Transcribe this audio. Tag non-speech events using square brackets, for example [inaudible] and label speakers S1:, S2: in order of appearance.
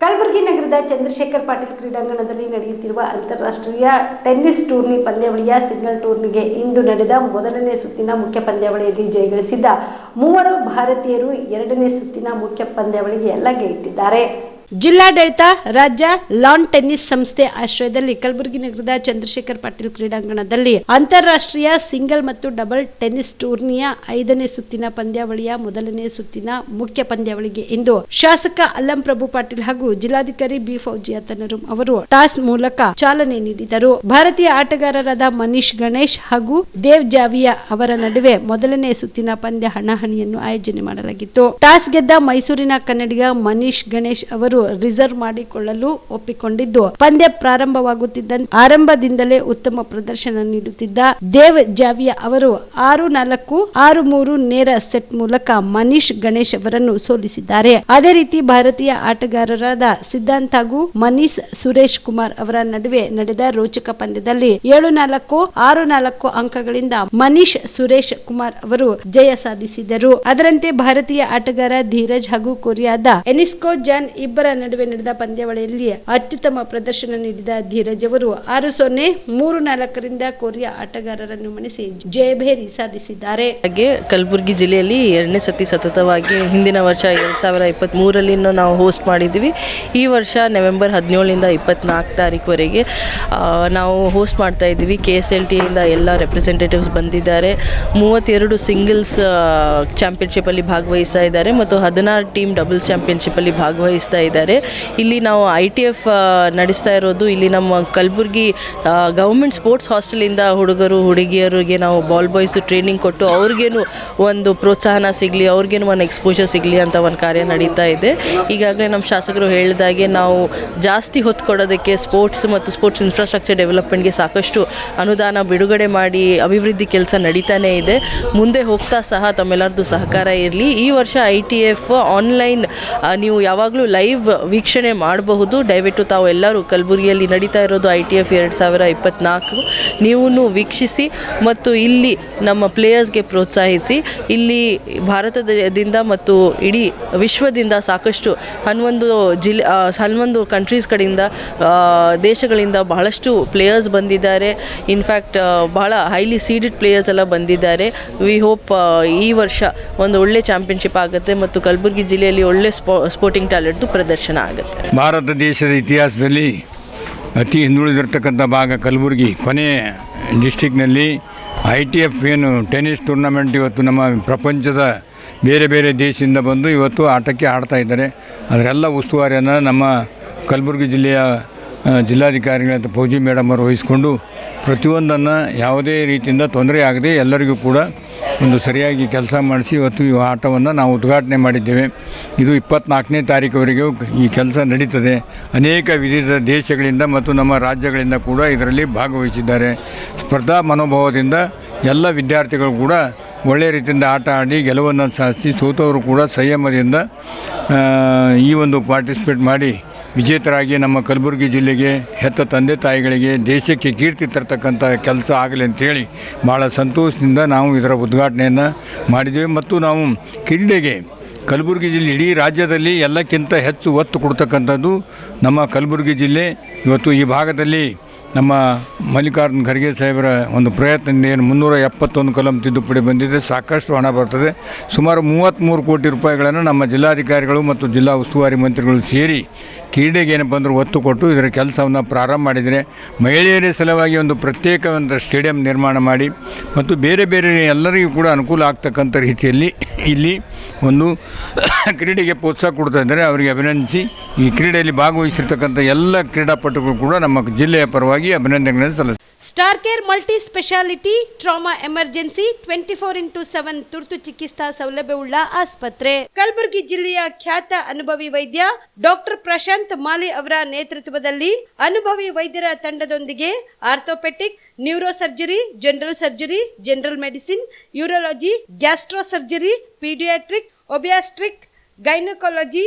S1: ಕಲಬುರಗಿ ನಗರದ ಚಂದ್ರಶೇಖರ್ ಪಾಟೀಲ್ ಕ್ರೀಡಾಂಗಣದಲ್ಲಿ ನಡೆಯುತ್ತಿರುವ ಅಂತಾರಾಷ್ಟ್ರೀಯ ಟೆನ್ನಿಸ್ ಟೂರ್ನಿ ಪಂದ್ಯಾವಳಿಯ ಸಿಂಗಲ್ ಟೂರ್ನಿಗೆ ಇಂದು ನಡೆದ ಮೊದಲನೇ ಸುತ್ತಿನ ಮುಖ್ಯ ಪಂದ್ಯಾವಳಿಯಲ್ಲಿ ಜಯಗಳಿಸಿದ್ದ ಮೂವರು ಭಾರತೀಯರು ಎರಡನೇ ಸುತ್ತಿನ ಮುಖ್ಯ ಪಂದ್ಯಾವಳಿಗೆ ಲಗ್ಗೆ ಇಟ್ಟಿದ್ದಾರೆ. ಜಿಲ್ಲಾಡಳಿತ ರಾಜ್ಯ ಲಾನ್ ಟೆನ್ನಿಸ್ ಸಂಸ್ಥೆ ಆಶ್ರಯದಲ್ಲಿ ಕಲಬುರಗಿ ನಗರದ ಚಂದ್ರಶೇಖರ್ ಪಾಟೀಲ್ ಕ್ರೀಡಾಂಗಣದಲ್ಲಿ ಅಂತಾರಾಷ್ಟ್ರೀಯ ಸಿಂಗಲ್ ಮತ್ತು ಡಬಲ್ ಟೆನ್ನಿಸ್ ಟೂರ್ನಿಯ ಐದನೇ ಸುತ್ತಿನ ಪಂದ್ಯಾವಳಿಯ ಮೊದಲನೇ ಸುತ್ತಿನ ಮುಖ್ಯ ಪಂದ್ಯಾವಳಿಗೆ ಇಂದು ಶಾಸಕ ಅಲ್ಲಂ ಪ್ರಭು ಪಾಟೀಲ್ ಹಾಗೂ ಜಿಲ್ಲಾಧಿಕಾರಿ ಬಿ ಫೌಜಿಯಾ ತನರುಂ ಅವರು ಟಾಸ್ ಮೂಲಕ ಚಾಲನೆ ನೀಡಿದರು. ಭಾರತೀಯ ಆಟಗಾರರಾದ ಮನೀಶ್ ಗಣೇಶ್ ಹಾಗೂ ದೇವ್ ಜಾವಿಯಾ ಅವರ ನಡುವೆ ಮೊದಲನೇ ಸುತ್ತಿನ ಪಂದ್ಯ ಹಣಾಹಣಿಯನ್ನು ಆಯೋಜನೆ ಮಾಡಲಾಗಿತ್ತು. ಟಾಸ್ ಗೆದ್ದ ಮೈಸೂರಿನ ಕನ್ನಡಿಗ ಮನೀಶ್ ಗಣೇಶ್ ಅವರು ರಿಸರ್ವ್ ಮಾಡಿಕೊಳ್ಳಲು ಒಪ್ಪಿಕೊಂಡಿದ್ದು. ಪಂದ್ಯ ಪ್ರಾರಂಭವಾಗುತ್ತಿದ್ದ ಆರಂಭದಿಂದಲೇ ಉತ್ತಮ ಪ್ರದರ್ಶನ ನೀಡುತ್ತಿದ್ದ ದೇವ್ ಜಾವಿಯಾ ಅವರು ಆರು ನಾಲ್ಕು, ಆರು ಮೂರು ನೇರ ಸೆಟ್ ಮೂಲಕ ಮನೀಶ್ ಗಣೇಶ್ ಅವರನ್ನು ಸೋಲಿಸಿದ್ದಾರೆ. ಅದೇ ರೀತಿ ಭಾರತೀಯ ಆಟಗಾರರಾದ ಸಿದ್ಧಾಂತ್ ಹಾಗೂ ಮನೀಶ್ ಸುರೇಶ್ ಕುಮಾರ್ ಅವರ ನಡುವೆ ನಡೆದ ರೋಚಕ ಪಂದ್ಯದಲ್ಲಿ ಏಳು ನಾಲ್ಕು, ಆರು ನಾಲ್ಕು ಅಂಕಗಳಿಂದ ಮನೀಶ್ ಸುರೇಶ್ ಕುಮಾರ್ ಅವರು ಜಯ ಸಾಧಿಸಿದರು. ಅದರಂತೆ ಭಾರತೀಯ ಆಟಗಾರ ಧೀರಜ್ ಹಾಗೂ ಕೊರಿಯಾದ ಎನಿಸ್ಕೋ ಜಾನ್ ಇಬ್ಬರ ನಡುವೆ ನಡೆದ ಪಂದ್ಯಾವಳಿಯಲ್ಲಿ ಅತ್ಯುತ್ತಮ ಪ್ರದರ್ಶನ ನೀಡಿದ ಧೀರಜ್ ಅವರು ಆರು ಸೊನ್ನೆ ಮೂರು ನಾಲ್ಕರಿಂದ ಕೊರಿಯಾ ಆಟಗಾರರನ್ನು ಮಣಿಸಿ ಜಯಭೇರಿ ಸಾಧಿಸಿದ್ದಾರೆ.
S2: ಹಾಗೆ ಕಲಬುರಗಿ ಜಿಲ್ಲೆಯಲ್ಲಿ ಎರಡನೇ ಸತಿ ಸತತವಾಗಿ ಹಿಂದಿನ ವರ್ಷ ಎರಡ್ ಸಾವಿರ ಇಪ್ಪತ್ತ್ಮೂರರಲ್ಲಿ ನಾವು ಹೋಸ್ಟ್ ಮಾಡಿದ್ದೀವಿ. ಈ ವರ್ಷ ನವೆಂಬರ್ ಹದಿನೇಳರಿಂದ ಇಪ್ಪತ್ನಾಲ್ಕು ತಾರೀಕುವರೆಗೆ ನಾವು ಹೋಸ್ಟ್ ಮಾಡ್ತಾ ಇದ್ದೀವಿ. ಕೆ ಎಸ್ ಎಲ್ ಟಿಯಿಂದ ಎಲ್ಲ ರೆಪ್ರೆಸೆಂಟೇಟಿವ್ಸ್ ಬಂದಿದ್ದಾರೆ. ಮೂವತ್ತೆರಡು ಸಿಂಗಲ್ಸ್ ಚಾಂಪಿಯನ್ಶಿಪ್ಪಲ್ಲಿ ಭಾಗವಹಿಸ್ತಾ ಇದ್ದಾರೆ ಮತ್ತು ಹದಿನಾರು ಟೀಮ್ ಡಬಲ್ಸ್ ಚಾಂಪಿಯನ್ಶಿಪ್ಪಲ್ಲಿ ಭಾಗವಹಿಸ್ತಾ ಇದ್ದಾರೆ ಇಲ್ಲಿ ನಾವು ಐ ಟಿ ಎಫ್ ನಡೆಸ್ತಾ ಇರೋದು ಇಲ್ಲಿ ನಮ್ಮ ಕಲಬುರಗಿ ಗೌರ್ಮೆಂಟ್ ಸ್ಪೋರ್ಟ್ಸ್ ಹಾಸ್ಟೆಲಿಂದ ಹುಡುಗರು, ಹುಡುಗಿಯರಿಗೆ ನಾವು ಬಾಲ್ ಬಾಯ್ಸು ಟ್ರೈನಿಂಗ್ ಕೊಟ್ಟು ಅವ್ರಿಗೇನು ಒಂದು ಪ್ರೋತ್ಸಾಹನ ಸಿಗಲಿ, ಅವ್ರಿಗೇನು ಒಂದು ಎಕ್ಸ್ಪೋಜರ್ ಸಿಗಲಿ ಅಂತ ಒಂದು ಕಾರ್ಯ ನಡೀತಾ ಇದೆ. ಈಗಾಗಲೇ ನಮ್ಮ ಶಾಸಕರು ಹೇಳಿದಾಗೆ ನಾವು ಜಾಸ್ತಿ ಹೊತ್ತು ಕೊಡೋದಕ್ಕೆ ಸ್ಪೋರ್ಟ್ಸ್ ಮತ್ತು ಸ್ಪೋರ್ಟ್ಸ್ ಇನ್ಫ್ರಾಸ್ಟ್ರಕ್ಚರ್ ಡೆವಲಪ್ಮೆಂಟ್ಗೆ ಸಾಕಷ್ಟು ಅನುದಾನ ಬಿಡುಗಡೆ ಮಾಡಿ ಅಭಿವೃದ್ಧಿ ಕೆಲಸ ನಡೀತಾನೇ ಇದೆ. ಮುಂದೆ ಹೋಗ್ತಾ ಸಹ ತಮ್ಮೆಲ್ಲರದ್ದು ಸಹಕಾರ ಇರಲಿ. ಈ ವರ್ಷ ಐ ಟಿ ಎಫ್ ಆನ್ಲೈನ್ ನೀವು ಯಾವಾಗಲೂ ಲೈವ್ ವೀಕ್ಷಣೆ ಮಾಡಬಹುದು. ದಯವಿಟ್ಟು ತಾವು ಎಲ್ಲರೂ ಕಲಬುರಗಿಯಲ್ಲಿ ನಡೀತಾ ಇರೋದು ಐ ಟಿ ಎಫ್ ಎರಡು ಸಾವಿರ ಇಪ್ಪತ್ತ್ನಾಲ್ಕು ನೀವು ವೀಕ್ಷಿಸಿ ಮತ್ತು ಇಲ್ಲಿ ನಮ್ಮ ಪ್ಲೇಯರ್ಸ್ಗೆ ಪ್ರೋತ್ಸಾಹಿಸಿ. ಇಲ್ಲಿ ಭಾರತದಿಂದ ಮತ್ತು ಇಡೀ ವಿಶ್ವದಿಂದ ಸಾಕಷ್ಟು ಹನ್ನೊಂದು ಜಿಲ್ಲೆ ಆ, ಹನ್ನೊಂದು ಕಂಟ್ರೀಸ್ ಕಡೆಯಿಂದ ದೇಶಗಳಿಂದ ಬಹಳಷ್ಟು ಪ್ಲೇಯರ್ಸ್ ಬಂದಿದ್ದಾರೆ. ಇನ್ಫ್ಯಾಕ್ಟ್ ಬಹಳ ಹೈಲಿ ಸೀಡೆಡ್ ಪ್ಲೇಯರ್ಸ್ ಎಲ್ಲ ಬಂದಿದ್ದಾರೆ. ವಿ ಹೋಪ್ ಈ ವರ್ಷ ಒಂದು ಒಳ್ಳೆ ಚಾಂಪಿಯನ್ಶಿಪ್ ಆಗುತ್ತೆ ಮತ್ತು ಕಲಬುರಗಿ ಜಿಲ್ಲೆಯಲ್ಲಿ ಒಳ್ಳೆ ಸ್ಪೋ ಸ್ಪೋರ್ಟಿಂಗ್ ಟ್ಯಾಲೆಂಟ್ದು ಪ್ರದರ್ಶನ ಆಗುತ್ತೆ.
S3: ಭಾರತ ದೇಶದ ಇತಿಹಾಸದಲ್ಲಿ ಅತಿ ಹಿಂದುಳಿದಿರ್ತಕ್ಕಂಥ ಭಾಗ ಕಲಬುರಗಿ. ಕೊನೆ ಡಿಸ್ಟಿಕ್ನಲ್ಲಿ ಐ ಟಿ ಎಫ್ ಏನು ಟೆನಿಸ್ ಟೂರ್ನಮೆಂಟ್ ಇವತ್ತು ನಮ್ಮ ಪ್ರಪಂಚದ ಬೇರೆ ಬೇರೆ ದೇಶದಿಂದ ಬಂದು ಇವತ್ತು ಆಟಕ್ಕೆ ಆಡ್ತಾ ಇದ್ದಾರೆ. ಅದರೆಲ್ಲ ಉಸ್ತುವಾರಿಯನ್ನು ನಮ್ಮ ಕಲಬುರಗಿ ಜಿಲ್ಲೆಯ ಜಿಲ್ಲಾಧಿಕಾರಿಗಳಂತ ಫೌಜಿ ಮೇಡಮ್ ಅವರು ವಹಿಸಿಕೊಂಡು ಪ್ರತಿಯೊಂದನ್ನು ಯಾವುದೇ ರೀತಿಯಿಂದ ತೊಂದರೆ ಆಗದೆ ಎಲ್ಲರಿಗೂ ಕೂಡ ಒಂದು ಸರಿಯಾಗಿ ಕೆಲಸ ಮಾಡಿಸಿ ಇವತ್ತು ಈ ಆಟವನ್ನು ನಾವು ಉದ್ಘಾಟನೆ ಮಾಡಿದ್ದೇವೆ. ಇದು ಇಪ್ಪತ್ನಾಲ್ಕನೇ ತಾರೀಕುವರೆಗೂ ಈ ಕೆಲಸ ನಡೀತದೆ. ಅನೇಕ ವಿವಿಧ ದೇಶಗಳಿಂದ ಮತ್ತು ನಮ್ಮ ರಾಜ್ಯಗಳಿಂದ ಕೂಡ ಇದರಲ್ಲಿ ಭಾಗವಹಿಸಿದ್ದಾರೆ. ಸ್ಪರ್ಧಾ ಮನೋಭಾವದಿಂದ ಎಲ್ಲ ವಿದ್ಯಾರ್ಥಿಗಳು ಕೂಡ ಒಳ್ಳೆಯ ರೀತಿಯಿಂದ ಆಟ ಆಡಿ ಗೆಲುವನ್ನು ಸಾಧಿಸಿ ಸೋತವರು ಕೂಡ ಸಂಯಮದಿಂದ ಈ ಒಂದು ಪಾರ್ಟಿಸಿಪೇಟ್ ಮಾಡಿ ವಿಜೇತರಾಗಿ ನಮ್ಮ ಕಲಬುರಗಿ ಜಿಲ್ಲೆಗೆ ಹೆತ್ತ ತಂದೆ ತಾಯಿಗಳಿಗೆ ದೇಶಕ್ಕೆ ಕೀರ್ತಿ ತರ್ತಕ್ಕಂಥ ಕೆಲಸ ಆಗಲಿ ಅಂತೇಳಿ ಭಾಳ ಸಂತೋಷದಿಂದ ನಾವು ಇದರ ಉದ್ಘಾಟನೆಯನ್ನು ಮಾಡಿದ್ದೇವೆ. ಮತ್ತು ನಾವು ಕ್ರೀಡೆಗೆ ಕಲಬುರಗಿ ಜಿಲ್ಲೆ ಇಡೀ ರಾಜ್ಯದಲ್ಲಿ ಎಲ್ಲಕ್ಕಿಂತ ಹೆಚ್ಚು ಒತ್ತು ಕೊಡ್ತಕ್ಕಂಥದ್ದು ನಮ್ಮ ಕಲಬುರಗಿ ಜಿಲ್ಲೆ. ಇವತ್ತು ಈ ಭಾಗದಲ್ಲಿ ನಮ್ಮ ಮಲ್ಲಿಕಾರ್ಜುನ ಖರ್ಗೆ ಸಾಹೇಬರ ಒಂದು ಪ್ರಯತ್ನದಿಂದ ಏನು ಮುನ್ನೂರ ಎಪ್ಪತ್ತೊಂದು ಕಲಂ ತಿದ್ದುಪಡಿ ಬಂದಿದೆ, ಸಾಕಷ್ಟು ಹಣ ಬರ್ತದೆ. ಸುಮಾರು ಮೂವತ್ತ್ಮೂರು ಕೋಟಿ ರೂಪಾಯಿಗಳನ್ನು ನಮ್ಮ ಜಿಲ್ಲಾಧಿಕಾರಿಗಳು ಮತ್ತು ಜಿಲ್ಲಾ ಉಸ್ತುವಾರಿ ಮಂತ್ರಿಗಳು ಸೇರಿ ಕ್ರೀಡೆಗೆ ಏನಪ್ಪ ಅಂದ್ರೆ ಒತ್ತು ಕೊಟ್ಟು ಇದರ ಕೆಲಸವನ್ನು ಪ್ರಾರಂಭ ಮಾಡಿದರೆ ಮಹಿಳೆಯರ ಸಲುವಾಗಿ ಒಂದು ಪ್ರತ್ಯೇಕ ಒಂದು ಸ್ಟೇಡಿಯಂ ನಿರ್ಮಾಣ ಮಾಡಿ ಮತ್ತು ಬೇರೆ ಬೇರೆ ಎಲ್ಲರಿಗೂ ಕೂಡ ಅನುಕೂಲ ಆಗ್ತಕ್ಕಂಥ ರೀತಿಯಲ್ಲಿ ಇಲ್ಲಿ ಒಂದು [coughs] ಕ್ರೀಡೆಗೆ ಪ್ರೋತ್ಸಾಹ ಕೊಡ್ತಾ ಇದ್ದಾರೆ. ಅವರಿಗೆ ಅಭಿನಂದಿಸಿ. ಈ ಕ್ರೀಡೆಯಲ್ಲಿ ಭಾಗವಹಿಸಿರ್ತಕ್ಕಂಥ ಎಲ್ಲ ಕ್ರೀಡಾಪಟುಗಳು ಕೂಡ ನಮ್ಮ ಜಿಲ್ಲೆಯ ಪರವಾಗಿ ಅಭಿನಂದನೆಗಳನ್ನು ಸಲ್ಲಿಸ
S1: star care multi speciality trauma emergency twenty four into seven ತುರ್ತು ಚಿಕಿತ್ಸಾ ಸೌಲಭ್ಯವುಳ್ಳ ಆಸ್ಪತ್ರೆ. ಕಲಬುರಗಿ ಜಿಲ್ಲೆಯ ಖ್ಯಾತ ಅನುಭವಿ ವೈದ್ಯ ಡಾಕ್ಟರ್ ಪ್ರಶಾಂತ್ ಮಾಲಿ ಅವರ ನೇತೃತ್ವದಲ್ಲಿ ಅನುಭವಿ ವೈದ್ಯರ ತಂಡದೊಂದಿಗೆ orthopedic neuro surgery general surgery, general medicine, urology gastro surgery pediatric, obstetric, gynaecology